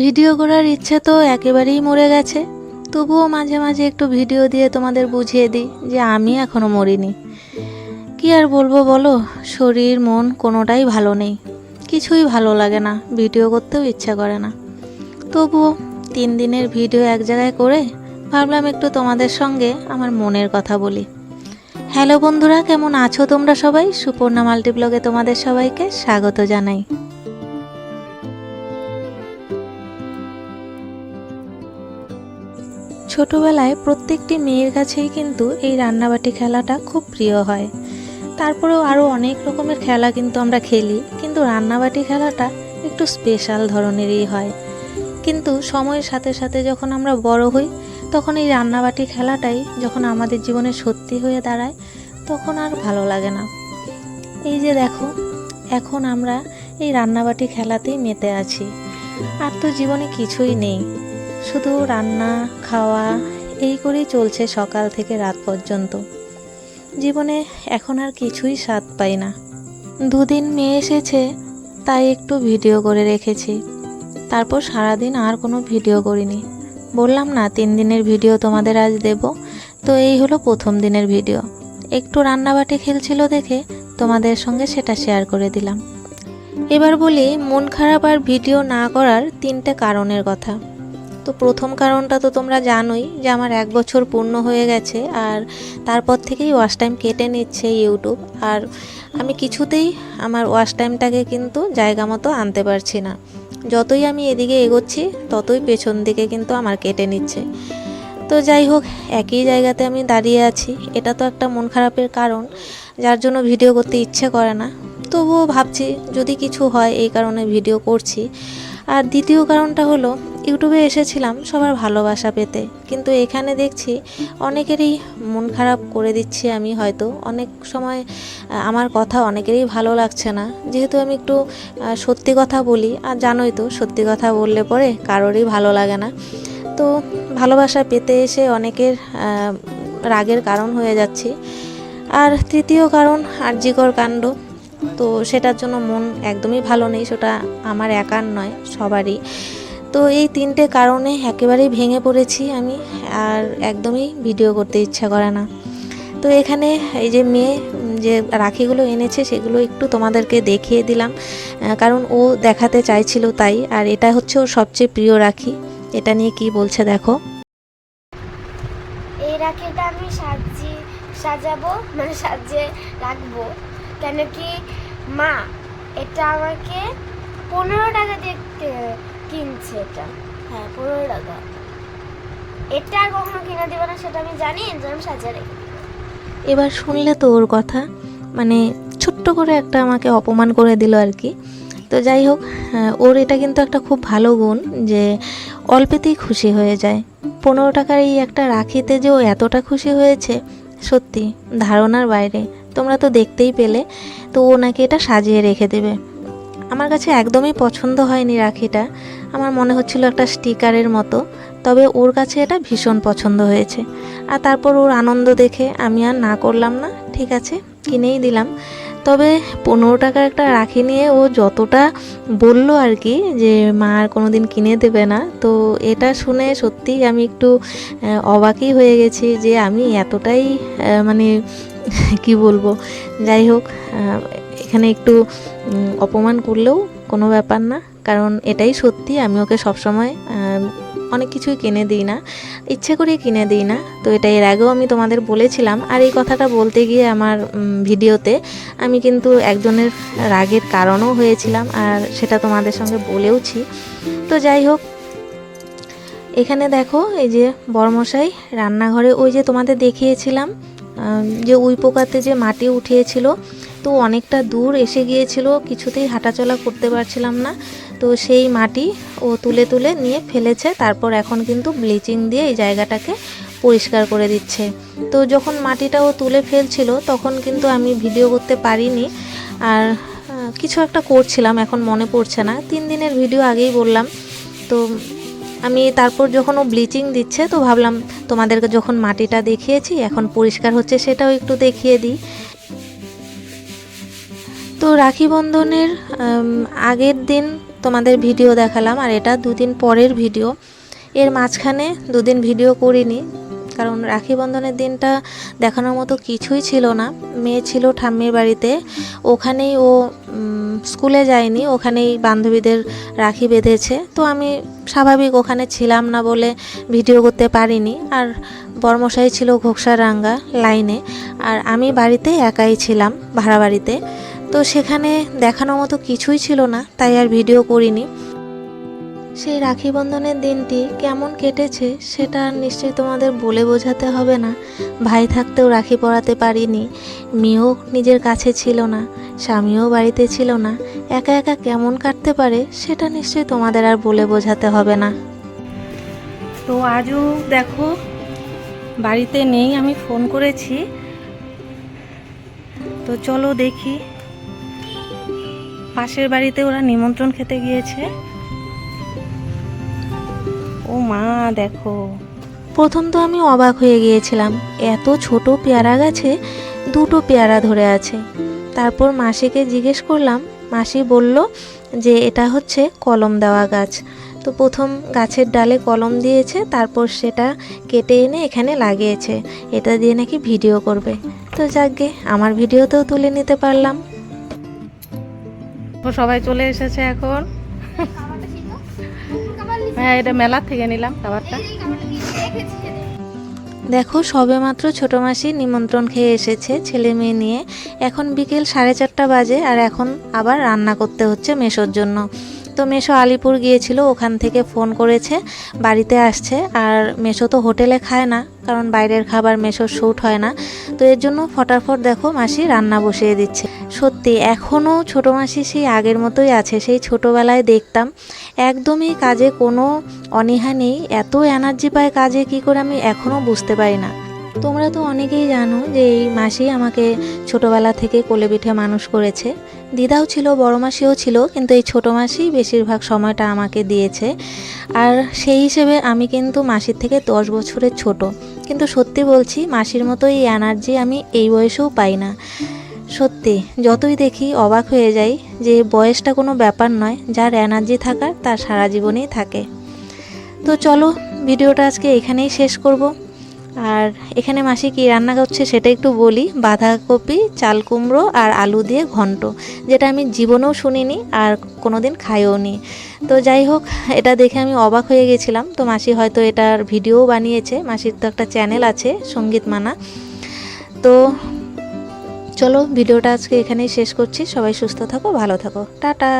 Video করার ইচ্ছে তো একেবারেই মরে গেছে। তবুও মাঝে মাঝে একটু ভিডিও দিয়ে তোমাদের বুঝিয়ে দিই যে আমি এখনও মরিনি। কি আর বলব বলো, শরীর, মন কোনোটাই ভালো নেই। কিছুই ভালো লাগে না, ভিডিও করতেও ইচ্ছা করে না। তবুও তিন দিনের ভিডিও এক জায়গায় করে ভাবলাম একটু তোমাদের সঙ্গে আমার মনের কথা বলি। হ্যালো বন্ধুরা, কেমন আছো তোমরা সবাই? সুপর্ণা মাল্টিব্লগে তোমাদের সবাইকে স্বাগত জানাই। ছোটবেলায় প্রত্যেকটি মেয়ের কাছেই কিন্তু এই রান্নাবাটি খেলাটা খুব প্রিয় হয়। তারপরেও আরও অনেক রকমের খেলা কিন্তু আমরা খেলি, কিন্তু রান্নাবাটি খেলাটা একটু স্পেশাল ধরনেরই হয়। কিন্তু সময়ের সাথে সাথে যখন আমরা বড় হই, তখন এই রান্নাবাটি খেলাটাই যখন আমাদের জীবনে সত্যি হয়ে দাঁড়ায়, তখন আর ভালো লাগে না। এই যে দেখো, এখন আমরা এই রান্নাবাটি খেলাতেই মেতে আছি। আর তো জীবনে কিছুই নেই। শুধু রান্না, খাওয়া, এই করেই চলছে সকাল থেকে রাত পর্যন্ত। জীবনে এখন আর কিছুই স্বাদ পাই না। দুদিন মেয়ে এসেছে, তাই একটু ভিডিও করে রেখেছি। তারপর সারাদিন আর কোনো ভিডিও করিনি। বললাম, না, তিন দিনের ভিডিও তোমাদের আজ দেব। তো এই হলো প্রথম দিনের ভিডিও। একটু রান্নাবাটি খেলছিল দেখে তোমাদের সঙ্গে সেটা শেয়ার করে দিলাম। এবার বলি, মন খারাপ আর ভিডিও না করার তিনটে কারণের কথা। তো প্রথম কারণটা তো তোমরা জানোই যে আমার এক বছর পূর্ণ হয়ে গেছে আর তারপর থেকেই ওয়াশ টাইম কেটে নিচ্ছে ইউটিউব। আর আমি কিছুতেই আমার ওয়াশ টাইমটাকে কিন্তু জায়গা মতো আনতে পারছি না। যতই আমি এদিকে এগোচ্ছি, ততই পেছন দিকে কিন্তু আমার কেটে নিচ্ছে। তো যাই হোক, একই জায়গাতে আমি দাঁড়িয়ে আছি। এটা তো একটা মন খারাপের কারণ, যার জন্য ভিডিও করতে ইচ্ছে করে না। তবুও ভাবছি যদি কিছু হয় এই কারণে ভিডিও করছি। আর দ্বিতীয় কারণটা হলো ইউটিউবে এসেছিলাম সবার ভালোবাসা পেতে। কিন্তু এখানে দেখছি অনেকেরই মন খারাপ করে দিচ্ছি আমি হয়তো। অনেক সময় আমার কথা অনেকেরই ভালো লাগছে না। যেহেতু আমি একটু সত্যি কথা বলি, আর জানোই তো সত্যি কথা বললে পরে কারোরই ভালো লাগে না। তো ভালোবাসা পেতে এসে অনেকের রাগের কারণ হয়ে যাচ্ছি। আর তৃতীয় কারণ, আর্যিকর কাণ্ড। তো সেটার জন্য মন একদমই ভালো নেই, সেটা আমার একার নয়, সবারই। তো এই তিনটে কারণে একেবারেই ভেঙে পড়েছি আমি, আর একদমই ভিডিও করতে ইচ্ছা করে না। তো এখানে এই যে মেয়ে যে রাখিগুলো এনেছে সেগুলো একটু তোমাদেরকে দেখিয়ে দিলাম কারণ ও দেখাতে চাইছিল তাই, আর এটা হচ্ছে ওর সবচেয়ে প্রিয় রাখি। এটা নিয়ে কি বলছে দেখো। এই রাখিটা আমি সাজি, সাজাবো মানে সাজিয়ে রাখব। কেন কি, মা, এটা আমাকে পনেরো টাকা দিয়ে কিনছে এটা। হ্যাঁ পনেরো টাকা। এটা আর কখনো কিনে না, সেটা আমি জানি এবার শুনলে তো ওর কথা। মানে ছোট্ট করে একটা আমাকে অপমান করে দিল আর কি। তো যাই হোক ওর এটা কিন্তু একটা খুব ভালো গুণ যে অল্পেতেই খুশি হয়ে যায়। পনেরো টাকার এই একটা রাখিতে যে ও এতটা খুশি হয়েছে, সত্যি ধারণার বাইরে। তোমরা তো দেখতেই পেলে, তো ও নাকি এটা সাজিয়ে রেখে দেবে। আমার কাছে একদমই পছন্দ হয়নি রাখিটা। আমার মনে হচ্ছিল একটা স্টিকারের মতো, তবে ওর কাছে এটা ভীষণ পছন্দ হয়েছে। আর তারপর ওর আনন্দ দেখে আমি আর না করলাম না, ঠিক আছে, কিনেই দিলাম। তবে পনেরো টাকার একটা রাখি নিয়ে ও যতটা বলল আর কি যে, মা আর কোনো দিন কিনে দেবে না। তো এটা শুনে সত্যিই আমি একটু অবাকই হয়ে গেছি যে আমি এতটাই মানে কি বলব? যাই হোক এখানে একটু অপমান করলেও কোনো ব্যাপার না। কারণ এটাই সত্যি, আমি ওকে সবসময় অনেক কিছুই কিনে দিই না। ইচ্ছে করে কিনে দিই না। তো এটা এর আগেও আমি তোমাদের বলেছিলাম। আর এই কথাটা বলতে গিয়ে আমার ভিডিওতে আমি কিন্তু একজনের রাগের কারণও হয়েছিলাম আর সেটা তোমাদের সঙ্গে বলেওছি। তো যাই হোক, এখানে দেখো, এই যে বরমশাই রান্নাঘরে ওই যে তোমাদের দেখিয়েছিলাম যে উই পোকাতে যে মাটি উঠিয়েছিল তো অনেকটা দূর এসে গিয়েছিল, কিছুতেই হাঁটাচলা করতে পারছিলাম না। তো সেই মাটি ও তুলে তুলে নিয়ে ফেলেছে, তারপর এখন কিন্তু ব্লিচিং দিয়ে এই জায়গাটাকে পরিষ্কার করে দিচ্ছে। তো যখন মাটিটা ও তুলে ফেলছিল, তখন কিন্তু আমি ভিডিও করতে পারিনি। আর কিছু একটা করছিলাম, এখন মনে পড়ছে না। তিন দিনের ভিডিও আগেই বললাম। তো আমি তারপর যখন ও ব্লিচিং দিচ্ছে, তো ভাবলাম তোমাদেরকে যখন মাটিটা দেখিয়েছি, এখন পরিষ্কার হচ্ছে, সেটাও একটু দেখিয়ে দিই। তো রাখি বন্ধনের আগের দিন তোমাদের ভিডিও দেখালাম, আর এটা দুদিন পরের ভিডিও। এর মাঝখানে দুদিন ভিডিও করিনি, কারণ রাখি বন্ধনের দিনটা দেখানোর মতো কিছুই ছিল না। মেয়ে ছিল ঠাম্মির বাড়িতে, ওখানেই ও স্কুলে যায়নি, ওখানেই বান্ধবীদের রাখি বেঁধেছে। তো আমি স্বাভাবিক ওখানে ছিলাম না বলে ভিডিও করতে পারিনি, আর বর্মশাই ছিল ঘোকসারাঙ্গা লাইনে, আর আমি বাড়িতে একাই ছিলাম, ভাড়া বাড়িতে। তো সেখানে দেখানোর মতো কিছুই ছিল না, তাই আর ভিডিও করিনি। সেই রাখি বন্ধনের দিনটি কেমন কেটেছে সেটা নিশ্চয়ই তোমাদের বলে বোঝাতে হবে না। ভাই থাকতেও রাখি পরাতে পারিনি, মেয়েও নিজের কাছে ছিল না, স্বামীও বাড়িতে ছিল না, একা একা কেমন কাটতে পারে সেটা নিশ্চয়ই তোমাদের আর বলে বোঝাতে হবে না। তো আজও দেখো, বাড়িতে নেই, আমি ফোন করেছি। তো চলো দেখি পাশের বাড়িতে ওরা নিমন্ত্রণ খেতে গিয়েছে। ও মা, দেখো। প্রথম তো আমি অবাক হয়ে গিয়েছিলাম, এত ছোট পেয়ারা গাছে দুটো পেয়ারা ধরে আছে। তারপর মাসিকে জিজ্ঞেস করলাম, মাসি বলল যে এটা হচ্ছে কলম দেওয়া গাছ। তো প্রথম গাছের ডালে কলম দিয়েছে, তারপর সেটা কেটে এনে এখানে লাগিয়েছে। এটা দিয়ে নাকি ভিডিও করবে। তো যাকগে আমার ভিডিওতেও তুলে নিতে পারলাম। সবাই চলে এসেছে এখন। হ্যাঁ এটা মেলার থেকে নিলাম খাবারটা। দেখো, সবে মাত্র ছোট মাসি নিমন্ত্রণ খেয়ে এসেছে ছেলে মেয়ে নিয়ে। এখন বিকেল সাড়ে চারটা বাজে আর এখন আবার রান্না করতে হচ্ছে মেশোর জন্য। তো মেশো আলিপুর গিয়েছিল, ওখান থেকে ফোন করেছে, বাড়িতে আসছে। আর মেশো তো হোটেলে খায় না, কারণ বাইরের খাবার মেশোর শ্যুট হয় না। তো এর জন্য ফটাফট দেখো মাসি রান্না বসিয়ে দিচ্ছে। সত্যি এখনও ছোট মাসি সেই আগের মতোই আছে, সেই ছোটোবেলায় দেখতাম। একদমই কাজে কোনো অনীহা নেই, এত এনার্জি পায় কাজে, কি করে আমি এখনও বুঝতে পারি না। তোমরা তো অনেকেই জানো যে এই মাসি আমাকে ছোটবেলা থেকে কোলে পিঠে মানুষ করেছে। দিদাও ছিল, বড় মাসিও ছিল, কিন্তু এই ছোটো মাসি বেশিরভাগ সময়টা আমাকে দিয়েছে। আর সেই হিসেবে আমি কিন্তু মাসির থেকে দশ বছরের ছোট। কিন্তু সত্যি বলছি, মাসির মতো এই এনার্জি আমি এই বয়সেও পাই না। সত্যি, যতই দেখি অবাক হয়ে যাই যে বয়সটা কোনো ব্যাপার নয়, যার এনার্জি থাকার তার সারা জীবনেই থাকে। তো চলো, ভিডিওটা আজকে এখানেই শেষ করব। আর এখানে মাসি কি রান্না করছে সেটা একটু বলি। বাঁধাকপি, চাল কুমড়ো আর আলু দিয়ে ঘন্ট, যেটা আমি জীবনেও শুনিনি আর কোনোদিন খাইও নি। তো যাই হোক, এটা দেখে আমি অবাক হয়ে গেছিলাম। তো মাসি হয়তো এটার ভিডিও বানিয়েছে। মাসির তো একটা চ্যানেল আছে, সংগীত মানা। তো চলো, ভিডিওটা আজকে এখানেই শেষ করছি। সবাই সুস্থ থাকো, ভালো থাকো। টাটা!